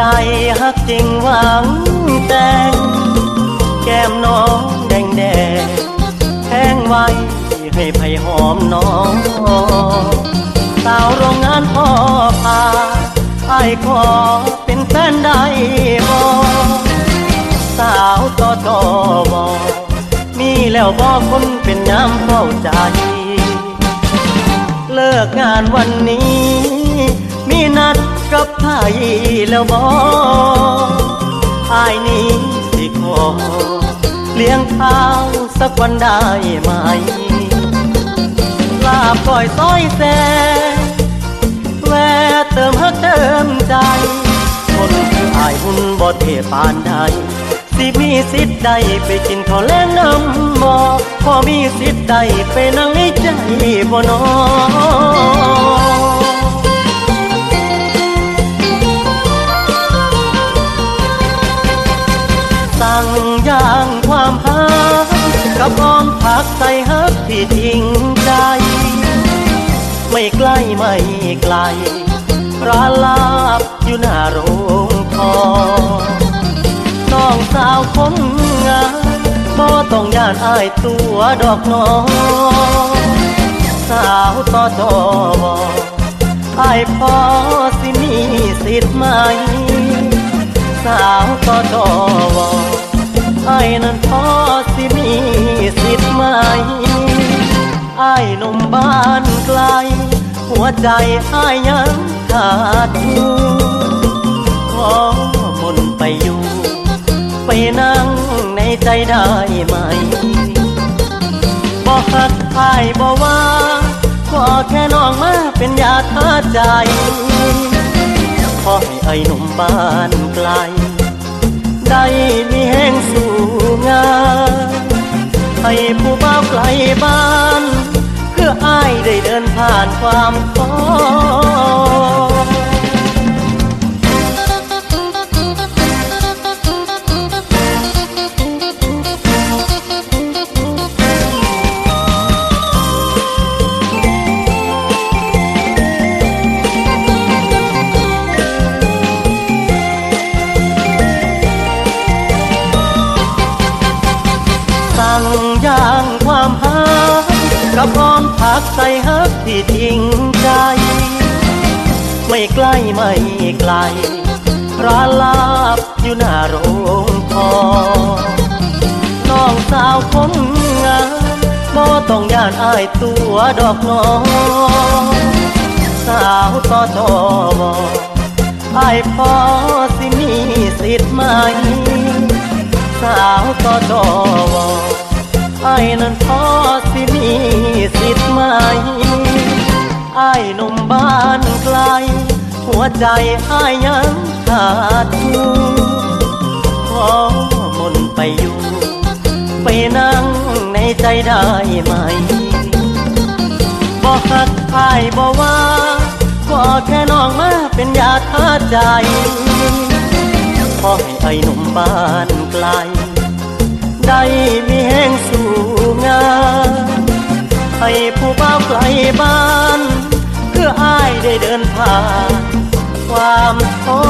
ใจฮักจริงหวังแต่ ก้มน้องแดงแดงแห้งไว้ให้ไผ่หอมน้องสาวโรงงานพ่อพาไอ้ขอเป็นแฟนได้บ่สาวต่อต่อบอมีแล้วบ่คนเป็นน้ำเข้าใจเลิกงานวันนี้ มีนัดกับไทยแล้วบออายนี้ เลี้ยงข้าวสักวันได้ไหม ลาบก้อยต้อยแซแวะเติมฮักเติมใจ คนคืออายหุ่นบ่เทปานใดสิมีสิทธิ์ใดไปกินข้าวแลงน้ำบ่พอมีสิทธิ์ใดไปนั่งในใจบ่นอ ความฮักกับอ้อมผักใส่ฮักที่จริงใจ ไม่ใกล้ไม่ไกลร้านลาบอยู่หน้าโรงทองน้องสาวคนงามบ่ต้องย่านอายตัวดอกน้องสาวต่อจอบอายพอสิมีสิทธิ์ไหม สาวต่อจอบ ไอ้นั้นพอสิมีสิทธิ์ไหมไอ้นมบ้านไกล หัวใจไอ้ยังขาดอยู่ขอมนไปอยู่ ไปนั่งในใจได้ไหมบอกหักไอ้บอกว่าขอแค่น้องมาเป็นยาท่าใจขอให้ไอ้นมบ้านไกล ได้มีแห่งสู่งานให้ผู้บ้าไกลบ้าน เพื่ออ้ายได้เดินผ่านความ กับอ้อมผักใส่ฮักที่จริงใจ ไม่ใกล้ไม่ไกลร้านลาบอยู่หน้าโรงทอน้องสาวคนงามบ่ต้องย่านอายตัวดอกน้องสาวต่อจอบอายพอสิมีสิทธิ์ไหม สาวก็จอวอ ไอ้นั้นพอสิมีสิทธิ์ไหมไอ้นมบ้านไกล หัวใจไอ้ยังขาดอยู่ขอมนไปอยู่ ไปนั่งในใจได้ไหมบอกักไอ้บอกว่าขอแค่น้องมาเป็นยาทาใจขอให้ไอ้หนุ่มบ้านไกล ใจมีแห่งสู่งานให้ผู้เบาไกลบ้านเพื่ออ้ายได้เดินผ่านความท้อ